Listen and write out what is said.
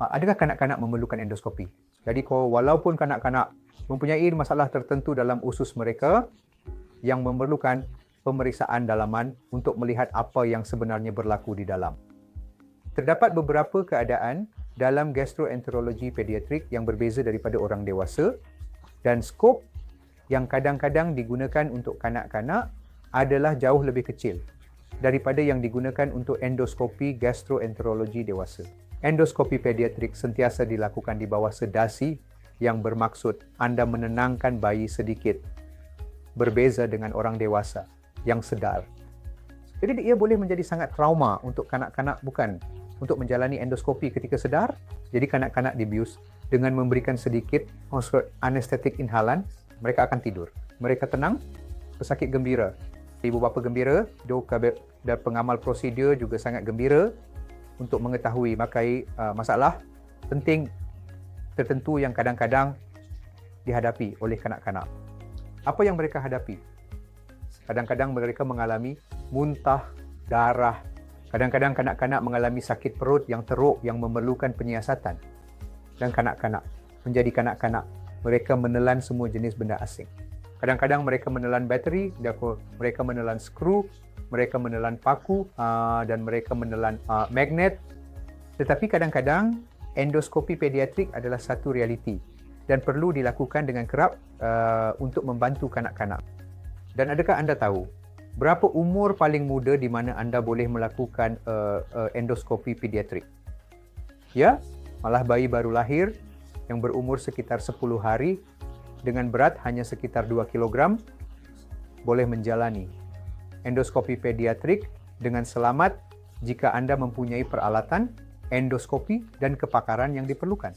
ah, adakah kanak-kanak memerlukan endoskopi? Jadi kalau walaupun kanak-kanak mempunyai masalah tertentu dalam usus mereka yang memerlukan pemeriksaan dalaman untuk melihat apa yang sebenarnya berlaku di dalam. Terdapat beberapa keadaan dalam gastroenterologi pediatrik yang berbeza daripada orang dewasa dan skop yang kadang-kadang digunakan untuk kanak-kanak adalah jauh lebih kecil daripada yang digunakan untuk endoskopi gastroenterologi dewasa. Endoskopi pediatrik sentiasa dilakukan di bawah sedasi yang bermaksud anda menenangkan bayi sedikit berbeza dengan orang dewasa yang sedar. Jadi ia boleh menjadi sangat trauma untuk kanak-kanak bukan untuk menjalani endoskopi ketika sedar. Jadi kanak-kanak dibius dengan memberikan sedikit anestetik inhalan, mereka akan tidur. Mereka tenang, pesakit gembira. Ibu bapa gembira, dokter dan pengamal prosedur juga sangat gembira untuk mengetahui makai uh, masalah penting tertentu yang kadang-kadang dihadapi oleh kanak-kanak. Apa yang mereka hadapi? Kadang-kadang mereka mengalami muntah, darah. Kadang-kadang kanak-kanak mengalami sakit perut yang teruk yang memerlukan penyiasatan. Dan kanak-kanak menjadi kanak-kanak, mereka menelan semua jenis benda asing. Kadang-kadang mereka menelan bateri, mereka menelan skru, mereka menelan paku uh, dan mereka menelan uh, magnet. Tetapi kadang-kadang endoskopi pediatrik adalah satu realiti dan perlu dilakukan dengan kerap uh, untuk membantu kanak-kanak. Dan adakah anda tahu berapa umur paling muda di mana anda boleh melakukan uh, uh, endoskopi pediatrik? Ya, malah bayi baru lahir yang berumur sekitar 10 hari dengan berat hanya sekitar 2 kg boleh menjalani endoskopi pediatrik dengan selamat jika anda mempunyai peralatan endoskopi dan kepakaran yang diperlukan.